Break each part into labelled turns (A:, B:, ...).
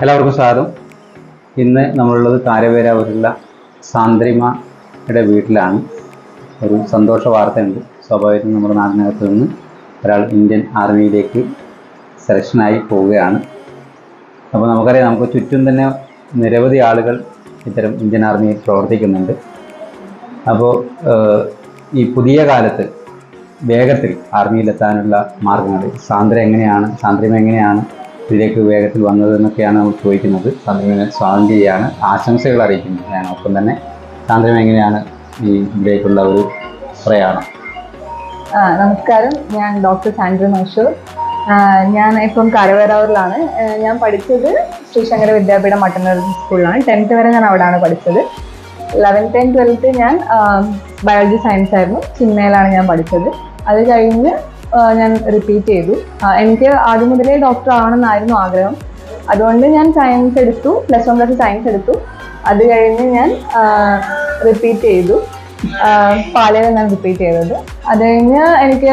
A: എല്ലാവർക്കും സ്വാഗതം. ഇന്ന് നമ്മളുള്ളത് കാരവേരാവരുള്ള സാന്ദ്രിമയുടെ വീട്ടിലാണ്. ഒരു സന്തോഷ വാർത്തയുണ്ട്. സ്വാഭാവികമായിട്ടും നമ്മുടെ നാടിനകത്ത് നിന്ന് ഒരാൾ ഇന്ത്യൻ ആർമിയിലേക്ക് സെലക്ഷനായി പോവുകയാണ്. അപ്പോൾ നമുക്കറിയാം നമുക്ക് ചുറ്റും തന്നെ നിരവധി ആളുകൾ ഇത്തരം ഇന്ത്യൻ ആർമിയിൽ പ്രവർത്തിക്കുന്നുണ്ട്. അപ്പോൾ ഈ പുതിയ കാലത്ത് വേഗത്തിൽ ആർമിയിലെത്താനുള്ള മാർഗങ്ങൾ സാന്ദ്ര എങ്ങനെയാണ് സാന്ദ്രിമ എങ്ങനെയാണ് ഇതിലേക്ക് വേഗത്തിൽ വന്നത് എന്നൊക്കെയാണ് നമ്മൾ ചോദിക്കുന്നത്. സാന്ദ്രിമയെ സ്വാഗതം ചെയ്യുകയാണ് ആശംസകൾ അറിയിക്കുന്നത് ഞാൻ ഒപ്പം തന്നെ സാന്ദ്രിമ എങ്ങനെയാണ് ഈ ഇതിലേക്കുള്ള ഒരു പ്രയാണം?
B: ആ, നമസ്കാരം. ഞാൻ ഡോക്ടർ സാൻഡ്ര മൈഷൂർ. ഞാൻ ഇപ്പം കരവേറാവൂരിലാണ് ഞാൻ പഠിച്ചത് ശ്രീശങ്കര വിദ്യാപീഠം മട്ടന്നൂർ സ്കൂളിലാണ്. ടെൻത്ത് വരെ ഞാൻ അവിടെയാണ് പഠിച്ചത്. ലെവൻത്ത് ആൻഡ് ട്വൽത്ത് ഞാൻ ബയോളജി സയൻസ് ആയിരുന്നു. ചിന്മയിലാണ് ഞാൻ പഠിച്ചത്. അത് കഴിഞ്ഞ് ഞാൻ റിപ്പീറ്റ് ചെയ്തു. എനിക്ക് ആദ്യം മുതലേ ഡോക്ടർ ആവണമെന്നായിരുന്നു ആഗ്രഹം. അതുകൊണ്ട് ഞാൻ സയൻസ് എടുത്തു പ്ലസ് വൺ പ്ലസ് സയൻസ് എടുത്തു. അത് കഴിഞ്ഞ് ഞാൻ റിപ്പീറ്റ് ചെയ്തു. പാലയിൽ ഞാൻ റിപ്പീറ്റ് ചെയ്തത്. അത് കഴിഞ്ഞ് എനിക്ക്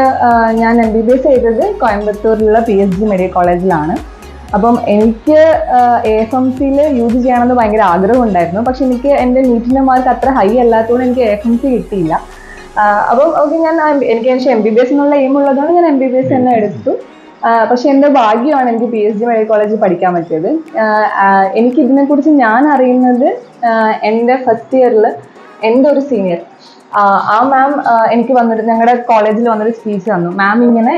B: ഞാൻ എം ബി ബി എസ് ചെയ്തത് കോയമ്പത്തൂരിലുള്ള പി എസ് ജി മെഡിക്കൽ കോളേജിലാണ് അപ്പം എനിക്ക് എ എഫ് എം സിയിൽ യു ജി ചെയ്യണമെന്ന് ഭയങ്കര ആഗ്രഹം ഉണ്ടായിരുന്നു പക്ഷെ എനിക്ക് എന്റെ നീറ്റിന്റെ മാർക്ക് അത്ര ഹൈ അല്ലാത്തതുകൊണ്ട് എനിക്ക് എ എഫ് എം സി കിട്ടിയില്ല. അപ്പം ഓക്കെ ഞാൻ എനിക്ക് പക്ഷേ എം ബി ബി എസ് എന്നുള്ള എയിം ഉള്ളതുകൊണ്ട് ഞാൻ എം ബി ബി എസ് തന്നെ എടുത്തു. പക്ഷെ എന്റെ ഭാഗ്യമാണ് എനിക്ക് പി എസ് ജി മെഡിക്കൽ കോളേജിൽ പഠിക്കാൻ പറ്റിയത്. എനിക്ക് ഇതിനെക്കുറിച്ച് ഞാൻ അറിയുന്നത് എന്റെ ഫസ്റ്റ് ഇയറിൽ എന്റെ ഒരു സീനിയർ ആ മാം എനിക്ക് വന്നിട്ട് ഞങ്ങളുടെ കോളേജിൽ വന്നൊരു സ്പീച്ച് തന്നു. മാം ഇങ്ങനെ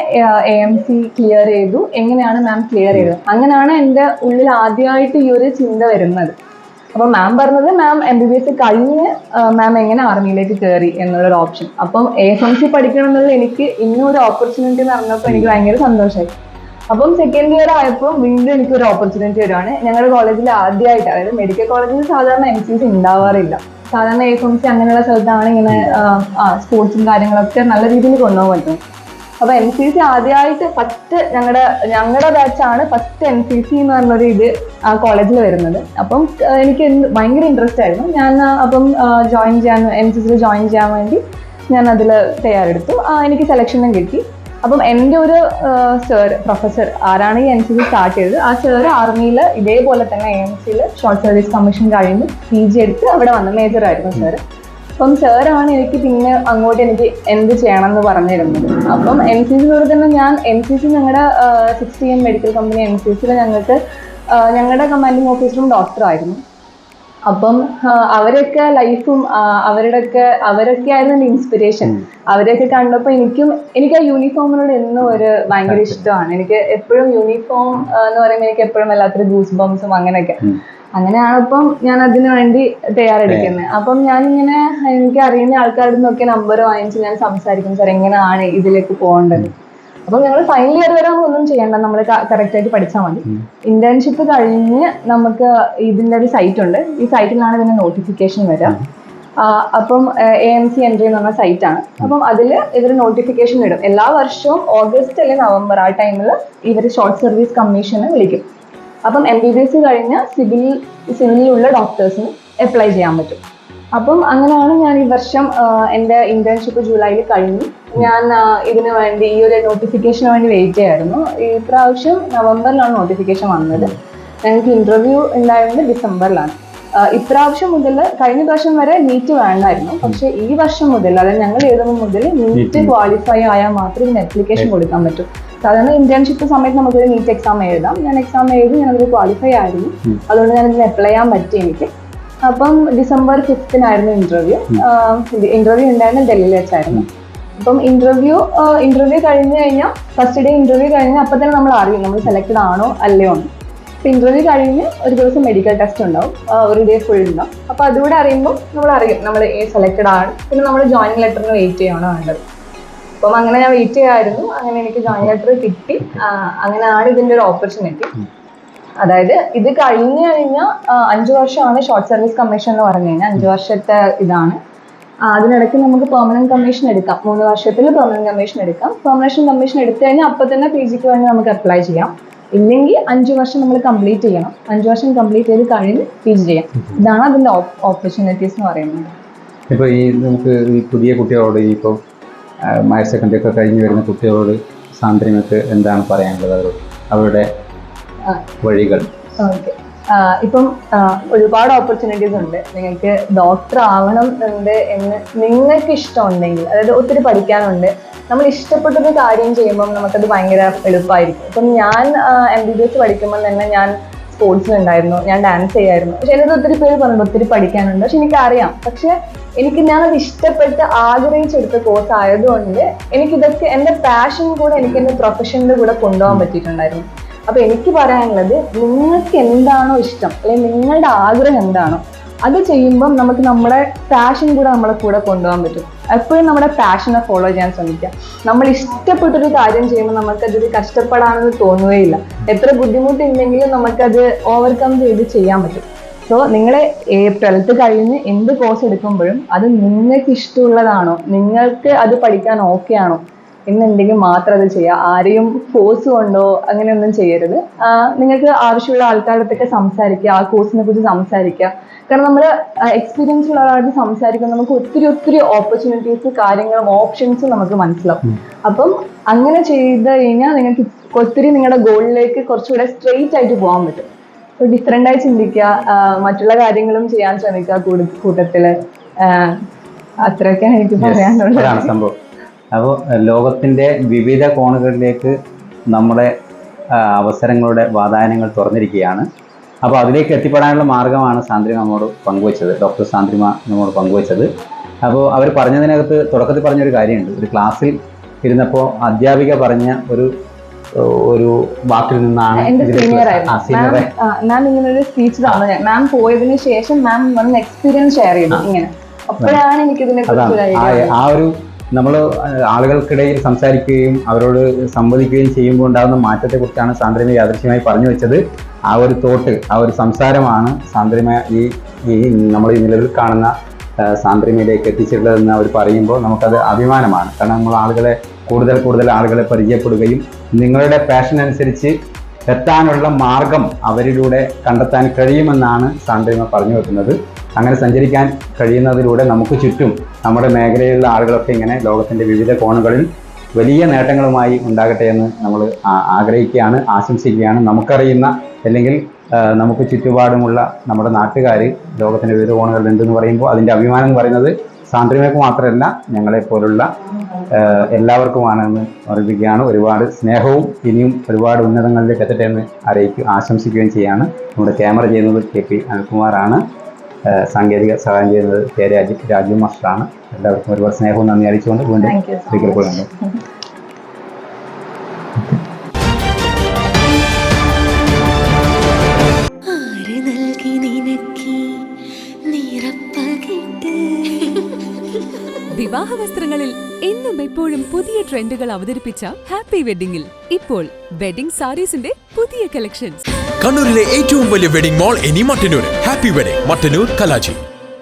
B: എ എം സി ക്ലിയർ ചെയ്തു. എങ്ങനെയാണ് മാം ക്ലിയർ ചെയ്തത്? അങ്ങനെയാണ് എന്റെ ഉള്ളിൽ ആദ്യമായിട്ട് ഈ ഒരു ചിന്ത വരുന്നത്. അപ്പോൾ മാം പറഞ്ഞത് ma'am M B B S കഴിഞ്ഞ് മാം എങ്ങനെ ആർമിയിലേക്ക് കയറി എന്നുള്ളൊരു ഓപ്ഷൻ അപ്പം എ എഫ് എം സി പഠിക്കണം എന്നുള്ള എനിക്ക് ഇന്നൊരു ഓപ്പർച്യൂണിറ്റി എന്ന് പറഞ്ഞപ്പോൾ എനിക്ക് ഭയങ്കര സന്തോഷമായി അപ്പം സെക്കൻഡ് ഇയർ ആയപ്പോൾ വീണ്ടും എനിക്ക് ഒരു ഓപ്പർച്യൂണിറ്റി വരുവാണ് ഞങ്ങളുടെ കോളേജിൽ ആദ്യമായിട്ട് അതായത് മെഡിക്കൽ കോളേജിൽ സാധാരണ എം സി സി ഉണ്ടാവാറില്ല സാധാരണ എ എഫ് എം സി അങ്ങനെയുള്ള സ്ഥലത്താണ് ഇങ്ങനെ സ്പോർട്സും കാര്യങ്ങളൊക്കെ നല്ല രീതിയിൽ കൊണ്ടുപോകാൻ പറ്റും. അപ്പൊ എൻ സി സി ആദ്യമായിട്ട് ഫസ്റ്റ് ഞങ്ങളുടെ ഞങ്ങളുടെ ബാച്ചാണ് ഫസ്റ്റ് എൻ സി സി എന്ന് പറഞ്ഞൊരു ഇത് ആ കോളേജിൽ വരുന്നത്. അപ്പം എനിക്ക് ഭയങ്കര ഇൻട്രസ്റ്റ് ആയിരുന്നു. ഞാൻ അപ്പം ജോയിൻ ചെയ്യാൻ എൻ സി സിയിൽ ജോയിൻ ചെയ്യാൻ വേണ്ടി ഞാൻ അതിൽ തയ്യാറെടുത്തു. എനിക്ക് സെലക്ഷനും കിട്ടി. അപ്പം എന്റെ ഒരു സർ പ്രൊഫസർ ആരാണ് ഈ എൻ സി സി സ്റ്റാർട്ട് ചെയ്തത്? ആ സർ ആർമിയിൽ ഇതേപോലെ തന്നെ എം സിയിൽ ഷോർട്ട് സർവീസ് കമ്മീഷൻ കഴിഞ്ഞ്. പി ജി എടുത്ത് അവിടെ വന്ന. മേജറായിരുന്നു സാർ അപ്പം സാറാണ് എനിക്ക് പിന്നെ അങ്ങോട്ട് എനിക്ക് എന്ത് ചെയ്യണം എന്ന് പറഞ്ഞിരുന്നത്. അപ്പം എൻ സി സി തന്നെ ഞാൻ എൻ സി സി ഞങ്ങളുടെ sixty M medical company N C സിയിൽ ഞങ്ങൾക്ക് ഞങ്ങളുടെ കമാൻഡിങ് ഓഫീസറും ഡോക്ടറായിരുന്നു അപ്പം അവരൊക്കെ ലൈഫും അവരുടെയൊക്കെ അവരൊക്കെ ആയിരുന്നു എന്റെ ഇൻസ്പിറേഷൻ അവരെയൊക്കെ കണ്ടപ്പോൾ എനിക്കും എനിക്ക് ആ യൂണിഫോമിനോട് എന്നും ഒരു ഭയങ്കര ഇഷ്ടമാണ്. എനിക്ക് എപ്പോഴും യൂണിഫോം എന്ന് പറയുമ്പോൾ എനിക്ക് എപ്പോഴും വല്ലാത്തൊരു ഗൂസ് ബംസും അങ്ങനെയൊക്കെ. അങ്ങനെയാണ് ഇപ്പം ഞാൻ അതിനു വേണ്ടി തയ്യാറെടുക്കുന്നത് അപ്പം ഞാൻ ഇങ്ങനെ എനിക്ക് അറിയുന്ന ആൾക്കാരുടെ നിന്നൊക്കെ നമ്പർ വാങ്ങിച്ച് ഞാൻ സംസാരിക്കും സാർ എങ്ങനെയാണ് ഇതിലേക്ക് പോകേണ്ടത്? അപ്പം ഞങ്ങൾ ഫൈനൽ ഇയർ വരെ ഒന്നും ചെയ്യേണ്ട. നമ്മൾ കറക്റ്റ് ആയിട്ട് പഠിച്ചാൽ മതി. ഇന്റേൺഷിപ്പ് കഴിഞ്ഞ് നമുക്ക് ഇതിന്റെ ഒരു സൈറ്റ് ഉണ്ട്. ഈ സൈറ്റിലാണ് ഇതിന്റെ നോട്ടിഫിക്കേഷൻ വരിക അപ്പം എ എം സി എൻട്രി എന്ന് പറഞ്ഞ സൈറ്റാണ് അപ്പം അതിൽ ഇവർ നോട്ടിഫിക്കേഷൻ ഇടും. എല്ലാ വർഷവും ഓഗസ്റ്റ് അല്ലെങ്കിൽ നവംബർ ആ ടൈമിൽ ഇവർ ഷോർട്ട് സർവീസ് കമ്മീഷനെ വിളിക്കും. അപ്പം എം ബി ബി എസ് കഴിഞ്ഞ സിവിൽ സിവിലുള്ള ഡോക്ടേഴ്സിന് അപ്ലൈ ചെയ്യാൻ പറ്റും. അപ്പം അങ്ങനെയാണ് ഞാൻ ഈ വർഷം എന്റെ ഇന്റേൺഷിപ്പ് ജൂലൈയിൽ കഴിഞ്ഞു. ഞാൻ ഇതിനു വേണ്ടി ഈ ഒരു നോട്ടിഫിക്കേഷന് വേണ്ടി വെയിറ്റ് ചെയ്യായിരുന്നു. ഈ പ്രാവശ്യം നവംബറിലാണ് നോട്ടിഫിക്കേഷൻ വന്നത്. ഞങ്ങൾക്ക് ഇന്റർവ്യൂ ഉണ്ടായിരുന്നത് ഡിസംബറിലാണ്. ഇപ്രാവശ്യം മുതൽ കഴിഞ്ഞ പ്രാവശ്യം വരെ നീറ്റ് വേണ്ടായിരുന്നു പക്ഷേ ഈ വർഷം മുതൽ അതായത് ഞങ്ങൾ എഴുതുമ്പോൾ മുതൽ നീറ്റ് ക്വാളിഫൈ ആയാൽ മാത്രമേ ഇതിന് അപ്ലിക്കേഷൻ കൊടുക്കാൻ പറ്റൂ. സാധാരണ ഇന്റേൺഷിപ്പ് സമയത്ത് നമുക്കൊരു നീറ്റ് എക്സാം എഴുതാം. ഞാൻ എക്സാം എഴുതി ഞാൻ അതിൽ ക്വാളിഫൈ ആയിരുന്നു അതുകൊണ്ട് ഞാൻ ഇതിന് അപ്ലൈ ചെയ്യാൻ പറ്റി എനിക്ക്. അപ്പം ഡിസംബർ ഫിഫ്തിനായിരുന്നു ഇന്റർവ്യൂ ഇന്റർവ്യൂ ഉണ്ടായിരുന്നത് ഡൽഹിയിൽ വെച്ചായിരുന്നു. അപ്പം ഇന്റർവ്യൂ ഇന്റർവ്യൂ കഴിഞ്ഞ് കഴിഞ്ഞാൽ ഫസ്റ്റ് ഡേ ഇന്റർവ്യൂ കഴിഞ്ഞാൽ അപ്പം തന്നെ നമ്മൾ അറിയും നമ്മൾ സെലക്ടഡ് ആണോ അല്ലയോ എന്ന്. അപ്പം ഇന്റർവ്യൂ കഴിഞ്ഞ് ഒരു ദിവസം മെഡിക്കൽ ടെസ്റ്റ് ഉണ്ടാവും. ഒരു ഡേ ഫുൾ ഉണ്ടാവും. അപ്പം അതുകൂടെ അറിയുമ്പോൾ നമ്മൾ അറിയും നമ്മൾ സെലക്ടഡ് ആണ്. പിന്നെ നമ്മൾ ജോയിനിങ് ലെറ്ററിന് വെയിറ്റ് ചെയ്യണോ വേണ്ടത്. അപ്പം അങ്ങനെ ഞാൻ വെയിറ്റ് ചെയ്യായിരുന്നു. അങ്ങനെ എനിക്ക് ജോയിൻ ലെറ്റർ കിട്ടി. അങ്ങനെയാണ് ഇതിന്റെ ഒരു ഓപ്പർച്യൂണിറ്റി അതായത് ഇത് കഴിഞ്ഞു കഴിഞ്ഞാൽ അഞ്ചു വർഷമാണ് ഷോർട്ട് സർവീസ് കമ്മീഷൻ എന്ന് പറഞ്ഞു കഴിഞ്ഞാൽ. അഞ്ചു വർഷത്തെ ഇതാണ്. അതിനിടയ്ക്ക് നമുക്ക് പെർമനന്റ് കമ്മീഷൻ എടുക്കാം. മൂന്ന് വർഷത്തിൽ പെർമനന്റ് കമ്മീഷൻ എടുക്കാം. പെർമനേഷൻ കമ്മീഷൻ എടുത്തു കഴിഞ്ഞാൽ അപ്പം തന്നെ പി ജിക്ക് വേണ്ടി നമുക്ക് അപ്ലൈ ചെയ്യാം. ഇല്ലെങ്കിൽ അഞ്ചു വർഷം നമ്മൾ കംപ്ലീറ്റ് ചെയ്യണം. അഞ്ചു വർഷം കംപ്ലീറ്റ് ചെയ്ത് കഴിഞ്ഞ് പി ജി ചെയ്യാം. ഇതാണ് അതിന്റെ ഓപ്പർച്യൂണിറ്റീസ് എന്ന് പറയുന്നത്.
A: ഇപ്പോൾ ഈ നമുക്ക് ഈ പുതിയ കുട്ടികളോട് ഇപ്പോൾ ഹയർ സെക്കൻഡറി ഒക്കെ കഴിഞ്ഞ് വരുന്ന കുട്ടികളോട് സാന്ദ്രിമക്ക് എന്താണ് പറയാനുള്ളത്? അവരോട് അവരുടെ വഴികൾ.
B: ഇപ്പം ഒരുപാട് ഓപ്പർച്യൂണിറ്റീസ് ഉണ്ട്. നിങ്ങൾക്ക് ഡോക്ടർ ആവണം എന്നുണ്ട് എന്ന് നിങ്ങൾക്ക് ഇഷ്ടമുണ്ടെങ്കിൽ അതായത് ഒത്തിരി പഠിക്കാനുണ്ട് നമ്മൾ ഇഷ്ടപ്പെട്ടൊരു കാര്യം ചെയ്യുമ്പം നമുക്കത് ഭയങ്കര എളുപ്പമായിരിക്കും ഇപ്പം ഞാൻ എം ബി ബി എസ് പഠിക്കുമ്പോൾ തന്നെ ഞാൻ സ്പോർട്സിലുണ്ടായിരുന്നു ഞാൻ ഡാൻസ് ചെയ്യായിരുന്നു. പക്ഷെ എന്നോട് ഒത്തിരി പേര് പറഞ്ഞു ഒത്തിരി പഠിക്കാനുണ്ട്. പക്ഷെ എനിക്കറിയാം. പക്ഷെ എനിക്ക് ഞാനത് ഇഷ്ടപ്പെട്ട് ആഗ്രഹിച്ചെടുത്ത കോഴ്സ് ആയതുകൊണ്ട് എനിക്കിതൊക്കെ എന്റെ പാഷൻ കൂടെ എനിക്ക് എന്റെ പ്രൊഫഷനിൽ കൂടെ കൊണ്ടുപോകാൻ പറ്റിയിട്ടുണ്ടായിരുന്നു. അപ്പൊ എനിക്ക് പറയാനുള്ളത് നിങ്ങൾക്ക് എന്താണോ ഇഷ്ടം അല്ലെങ്കിൽ നിങ്ങളുടെ ആഗ്രഹം എന്താണോ അത് ചെയ്യുമ്പം നമുക്ക് നമ്മുടെ പാഷൻ കൂടെ നമ്മളെ കൂടെ കൊണ്ടുപോകാൻ പറ്റും. എപ്പോഴും നമ്മുടെ പാഷനെ ഫോളോ ചെയ്യാൻ ശ്രമിക്കുക. നമ്മൾ ഇഷ്ടപ്പെട്ടൊരു കാര്യം ചെയ്യുമ്പോൾ നമുക്കതൊരു കഷ്ടപ്പെടാണെന്ന് തോന്നുകയില്ല. എത്ര ബുദ്ധിമുട്ടുണ്ടെങ്കിലും നമുക്കത് ഓവർകം ചെയ്ത് ചെയ്യാൻ പറ്റും. സോ നിങ്ങളെ ട്വൽത്ത് കഴിഞ്ഞ് എന്ത് കോഴ്സ് എടുക്കുമ്പോഴും അത് നിങ്ങൾക്ക് ഇഷ്ടമുള്ളതാണോ നിങ്ങൾക്ക് അത് പഠിക്കാൻ ഓക്കെ ആണോ? എന്നുണ്ടെങ്കിൽ മാത്രം അത് ചെയ്യുക ആരെയും ഫോഴ്സ് കൊണ്ടോ അങ്ങനെയൊന്നും ചെയ്യരുത്. നിങ്ങൾക്ക് ആവശ്യമുള്ള ആൾക്കാരുടെ സംസാരിക്കുക ആ കോഴ്സിനെ കുറിച്ച് സംസാരിക്കുക. കാരണം നമ്മൾ എക്സ്പീരിയൻസ് ഉള്ള ഒരാളോട് സംസാരിക്കുമ്പോൾ നമുക്ക് ഒത്തിരി ഒത്തിരി ഓപ്പർച്യൂണിറ്റീസ് കാര്യങ്ങളും ഓപ്ഷൻസും നമുക്ക് മനസ്സിലാവും. അപ്പം അങ്ങനെ ചെയ്ത് കഴിഞ്ഞാൽ നിങ്ങൾക്ക് ഒത്തിരി നിങ്ങളുടെ ഗോളിലേക്ക് കുറച്ചുകൂടെ സ്ട്രെയിറ്റ് ആയിട്ട് പോകാൻ പറ്റും. അപ്പോൾ ഡിഫറെന്റ് ആയി ചിന്തിക്കുക മറ്റുള്ള കാര്യങ്ങളും ചെയ്യാൻ ശ്രമിക്കുക കൂടി- കൂട്ടത്തിൽ. അത്രയൊക്കെയാണ് എനിക്ക് പറയാനുള്ളത്.
A: സംഭവം. അപ്പോൾ ലോകത്തിന്റെ വിവിധ കോണുകളിലേക്ക് നമ്മുടെ അവസരങ്ങളുടെ വാതായനങ്ങൾ തുറന്നിരിക്കുകയാണ്. അപ്പോൾ അതിലേക്ക് എത്തിപ്പെടാനുള്ള മാർഗമാണ് സാന്ദ്രിമ നമ്മോട് പങ്കുവച്ചത് ഡോക്ടർ സാന്ദ്രിമ നമ്മോട് പങ്കുവച്ചത്. അപ്പോൾ അവർ പറഞ്ഞതിനകത്ത് തുടക്കത്തിൽ പറഞ്ഞൊരു കാര്യമുണ്ട്. ഒരു ക്ലാസ്സിൽ ഇരുന്നപ്പോൾ അധ്യാപിക പറഞ്ഞ ഒരു ഒരു വാക്കിൽ നിന്നാണ്
B: മാം മാം ഇങ്ങനെ ഒരു സ്പീച്ച് തന്നു. മാം പോയതിനു ശേഷം മാം വന്ന് എക്സ്പീരിയൻസ് ഷെയർ ചെയ്തു ഇങ്ങനെ. അപ്പോഴാണ് കുറിച്ച്
A: ആ ഒരു നമ്മൾ ആളുകൾക്കിടയിൽ സംസാരിക്കുകയും അവരോട് സംവദിക്കുകയും ചെയ്യുമ്പോൾ ഉണ്ടാകുന്ന മാറ്റത്തെക്കുറിച്ചാണ് സാന്ദ്രമ യാദൃശ്യമായി പറഞ്ഞു വെച്ചത്. ആ ഒരു തോട്ട് ആ ഒരു സംസാരമാണ് സാന്ദ്രമ ഈ ഈ നമ്മൾ ഈ നിലവിൽ കാണുന്ന സാന്ദ്രമയിലേക്ക് എത്തിച്ചിട്ടുള്ളതെന്ന് അവർ പറയുമ്പോൾ നമുക്കത് അഭിമാനമാണ്. കാരണം നമ്മൾ ആളുകളെ കൂടുതൽ കൂടുതൽ ആളുകളെ പരിചയപ്പെടുകയും നിങ്ങളുടെ പാഷൻ അനുസരിച്ച് എത്താനുള്ള മാർഗം അവരിലൂടെ കണ്ടെത്താൻ കഴിയുമെന്നാണ് സാന്ദ്രമ പറഞ്ഞു വെക്കുന്നത്. അങ്ങനെ സഞ്ചരിക്കാൻ കഴിയുന്നതിലൂടെ നമുക്ക് ചുറ്റും നമ്മുടെ മേഖലയിലുള്ള ആളുകളൊക്കെ ഇങ്ങനെ ലോകത്തിന്റെ വിവിധ കോണുകളിൽ വലിയ നേട്ടങ്ങളുമായി ഉണ്ടാകട്ടെ എന്ന് നമ്മൾ ആഗ്രഹിക്കുകയാണ് ആശംസിക്കുകയാണ്. നമുക്കറിയുന്ന അല്ലെങ്കിൽ നമുക്ക് ചുറ്റുപാടുമുള്ള നമ്മുടെ നാട്ടുകാർ ലോകത്തിന്റെ വിവിധ കോണുകളിൽ ഉണ്ടെന്ന് പറയുമ്പോൾ അതിന്റെ അഭിമാനം എന്ന് പറയുന്നത് സാന്ദ്രിമയ്ക്ക് മാത്രമല്ല ഞങ്ങളെപ്പോലുള്ള എല്ലാവർക്കുമാണെന്ന് ഓർമ്മിപ്പിക്കുകയാണ് ഒരുപാട് സ്നേഹവും ഇനിയും ഒരുപാട് ഉന്നതങ്ങളിലേക്ക് എത്തട്ടെ എന്ന് അറിയിക്കും ആശംസിക്കുകയും ചെയ്യാണ്. നമ്മുടെ ക്യാമറ ചെയ്യുന്നത് കെ പി അനിൽകുമാറാണ്. സാങ്കേതിക സഹായം ചെയ്യുന്നത് കെ രാജു രാജു മാസ്റ്ററാണ്. എല്ലാവർക്കും ഒരുപാട് സ്നേഹവും നന്ദി അറിയിച്ചുകൊണ്ട് വീണ്ടും സ്പീക്കർ കൊള്ളുന്നു
C: വിവാഹ വസ്ത്രങ്ങളിൽ എന്നും എപ്പോഴും പുതിയ ട്രെൻഡുകൾ അവതരിപ്പിച്ച ഹാപ്പി വെഡിങ്ങിൽ ഇപ്പോൾ വെഡിംഗ് സാരീസിന്റെ പുതിയ കളക്ഷൻസ്.
D: കണ്ണൂരിലെ ഏറ്റവും വലിയ വെഡിംഗ് മാൾ ഇനി മട്ടന്നൂർ. Happy wedding Mattannur കലാജി.